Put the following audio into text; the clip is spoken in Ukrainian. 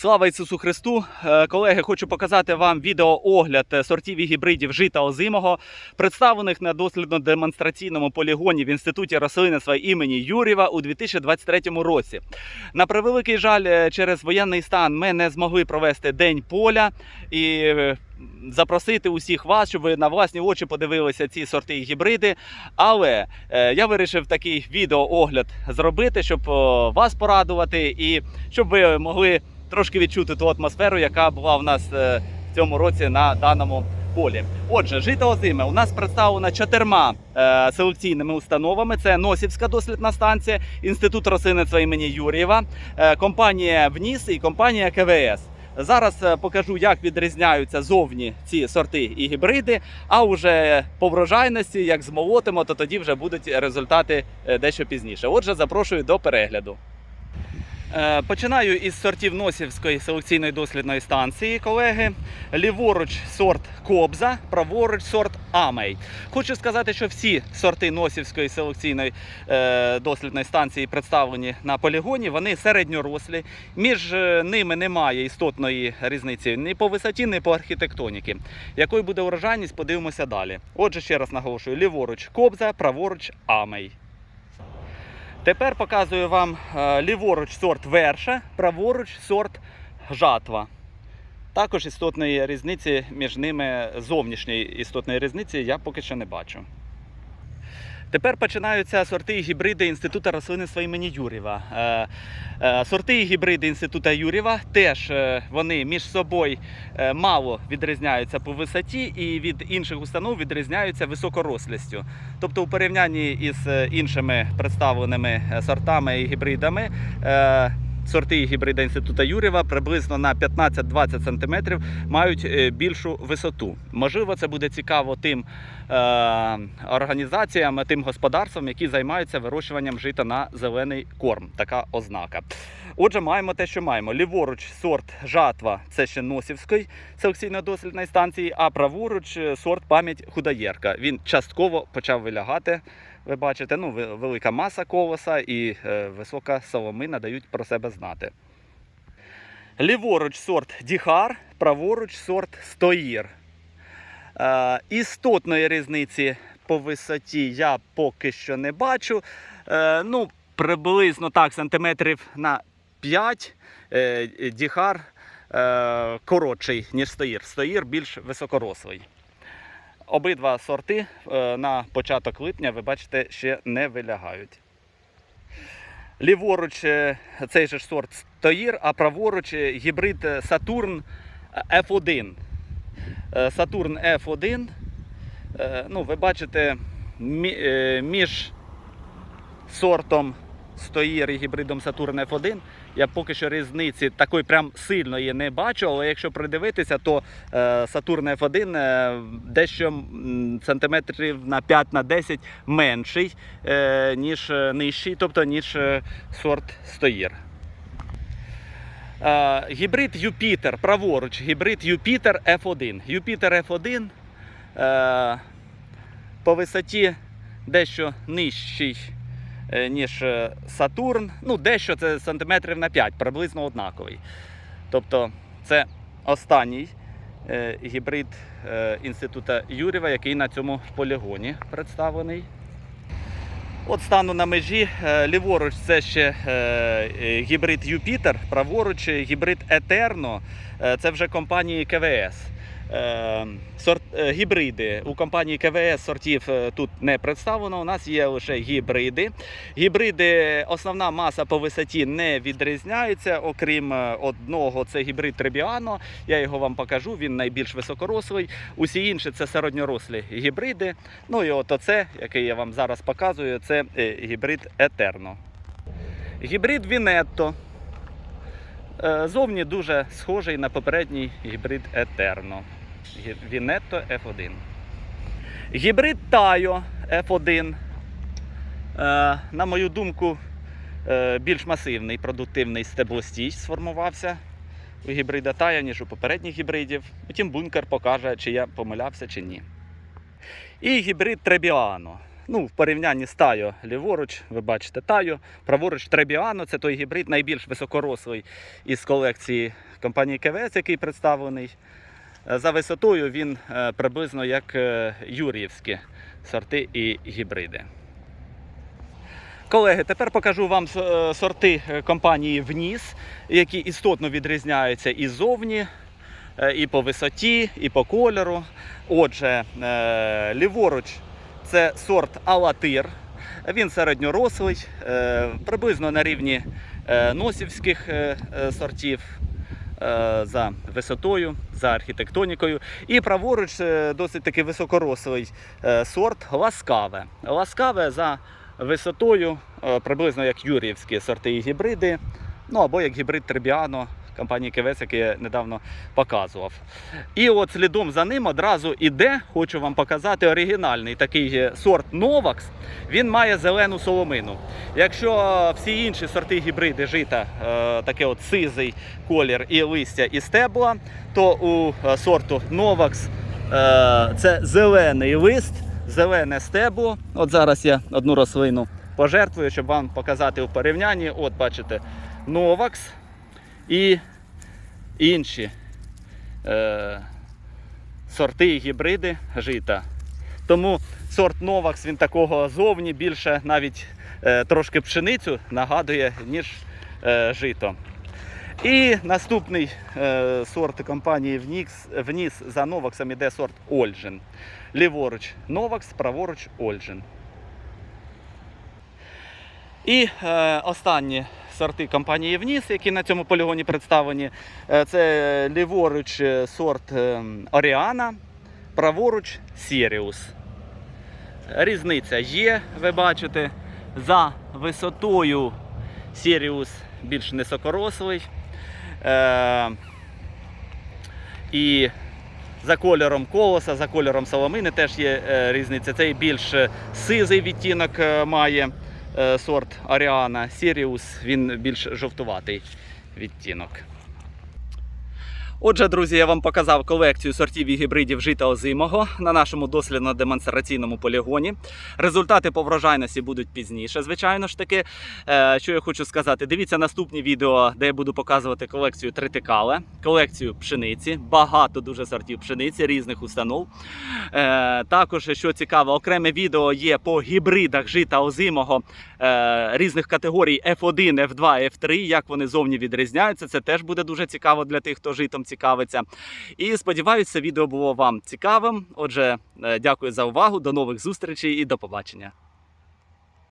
Слава Ісусу Христу! Е, Колеги, хочу показати вам відеоогляд е, сортів і гібридів жита озимого, представлених на дослідно-демонстраційному полігоні в Інституті рослинництва імені Юрєва у 2023 році. На превеликий жаль, е, через воєнний стан ми не змогли провести день поля і запросити усіх вас, щоб ви на власні очі подивилися ці сорти і гібриди. Але е, я вирішив такий відеоогляд зробити, щоб о, вас порадувати і щоб ви могли трошки відчути ту атмосферу, яка була в нас е, в цьому році на даному полі. Отже, жито озиме у нас представлено чотирма е, селекційними установами: це Носівська дослідна станція, інститут рослинництва імені Юрєва, е, компанія ВНІС і компанія КВС. Зараз покажу, як відрізняються зовні ці сорти і гібриди. А вже по врожайності, як змолотимо, то тоді вже будуть результати дещо пізніше. Отже, запрошую до перегляду. Е, Починаю із сортів Носівської селекційної дослідної станції, колеги. Ліворуч сорт Кобза, праворуч сорт Амей. Хочу сказати, що всі сорти Носівської селекційної е, дослідної станції представлені на полігоні. Вони середньорослі. Між е, ними немає істотної різниці ні по висоті, ні по архітектоніки. Якою буде урожайність, подивимося далі. Отже, ще раз наголошую: ліворуч Кобза, праворуч Амей. Тепер показую вам е, ліворуч сорт верша, праворуч сорт жатва. Також істотної різниці між ними, зовнішньої істотної різниці, я поки що не бачу. Тепер починаються сорти і гібриди Інституту рослинництва імені Юрєва. Е, е, Сорти і гібриди Інституту Юрєва теж е, вони між собою мало відрізняються по висоті і від інших установ відрізняються високорослістю. Тобто, у порівнянні із іншими представленими сортами і гібридами. Сорти і гібриди Інституту Юрєва приблизно на 15-20 см мають е, більшу висоту. Можливо, це буде цікаво тим е, організаціям, тим господарствам, які займаються вирощуванням жита на зелений корм. Така ознака. Отже, маємо те, що маємо. Ліворуч сорт жатва це ще Носівської селекційно-дослідної станції, а праворуч е, сорт пам'ять худаєрка. Він частково почав вилягати. Ви бачите, ну, велика маса колоса і е, висока соломина дають про себе знати. Ліворуч сорт Діхар, праворуч сорт Стоїр. Е, істотної різниці по висоті я поки що не бачу. Е, ну, приблизно так, сантиметрів на 5 е, Діхар коротший, ніж Стоїр. Стоїр більш високорослий. Обидва сорти е, на початок липня, ви бачите, ще не вилягають. Ліворуч е, цей же сорт Стоїр, а праворуч е, гібрид Сатурн F1. Е, Сатурн F1. е, Ну, ви бачите, між сортом Стоїр і гібридом Сатурн F1 я поки що різниці такої прям сильної не бачу, але якщо придивитися, то е, Сатурн F1 е, дещо сантиметрів на 5 на 10 менший, е, ніж нижчий, тобто ніж сорт Стоїр. Гібрид Юпітер, праворуч, гібрид Юпітер F1. Юпітер F1 е, по висоті дещо нижчий, ніж е, Сатурн. Ну, дещо це сантиметрів на 5, приблизно однаковий. Тобто це останній е, гібрид е, Інституту Юрєва, який на цьому полігоні представлений. От стану на межі. Е, Ліворуч це ще е, е, гібрид Юпітер, праворуч гібрид Етерно. Е, Це вже компанії КВС. Е, Сорт, е, гібриди у компанії КВС сортів е, тут не представлено. У нас є лише гібриди. Гібриди, основна маса по висоті не відрізняється, окрім одного, це гібрид Требіано. Я його вам покажу, він найбільш високорослий. Усі інші це середньорослі гібриди. Ну і от оце, який я вам зараз показую, це гібрид Етерно. Гібрид Вінетто. Зовні дуже схожий на попередній гібрид Етерно. Вінетто F1. Гібрид Тайо F1. Е, На мою думку, е, більш масивний продуктивний стеблостій сформувався у гібрида Тайо, ніж у попередніх гібридів. Утім, бункер покаже, чи я помилявся, чи ні. І гібрид Требіано. Ну, в порівнянні з Тайо ліворуч, ви бачите Тайо, праворуч Требіано це той гібрид найбільш високорослий із колекції компанії КВС, який представлений. Е, За висотою він е, приблизно як е, юріївські сорти і гібриди. Колеги, тепер покажу вам сорти компанії Вніс, які істотно відрізняються і ззовні, е, і по висоті, і по кольору. Отже, ліворуч це сорт Алатир. Він середньорослий, приблизно на рівні носівських сортів за висотою, за архітектонікою. І праворуч е, досить таки високорослий е, сорт Ласкаве. Ласкаве за висотою, е, приблизно як юріївські сорти і гібриди, ну або як гібрид Требіано компанії КВС, який я недавно показував. І от слідом за ним одразу іде, хочу вам показати оригінальний такий е, сорт Novaks. Він має зелену соломину. Якщо всі інші сорти гібриди жита, е, таке от сизий колір і листя і стебла, то у е, сорту е, це зелений лист, зелене стебло. От зараз я одну рослину пожертвую, щоб вам показати у порівнянні. От бачите, Novaks і інші е, сорти і гібриди жита. Тому сорт Novaks він такого зовні більше навіть е, трошки пшеницю нагадує, ніж е, жито. І наступний е, сорт компанії Внікс, вніс за Новаксом іде сорт Ольжин. Ліворуч Новакс, праворуч Ольжин. І е, останні сорти компанії Вніс, які на цьому полігоні представлені, е, це ліворуч е, сорт е, Оріана, праворуч Сіріус. Різниця є, ви бачите, за висотою Сіріус більш низокорослий. Е, і за кольором колоса, за кольором соломини теж є різниця. Цей більш сизий відтінок має сорт Аріана. Сіріус він більш жовтуватий відтінок. Отже, друзі, я вам показав колекцію сортів і гібридів жита озимого на нашому дослідно-демонстраційному полігоні. Результати по врожайності будуть пізніше, звичайно ж таки. Е, Що я хочу сказати, дивіться наступні відео, де я буду показувати колекцію тритикале, колекцію пшениці, багато дуже сортів пшениці різних установ. Е, Також, що цікаво, окреме відео є по гібридах жита озимого е, різних категорій F1, F2, F3, як вони зовні відрізняються. Це теж буде дуже цікаво для тих, хто житом цікавиться. І сподіваюся, відео було вам цікавим. Отже, е, дякую за увагу. До нових зустрічей і до побачення.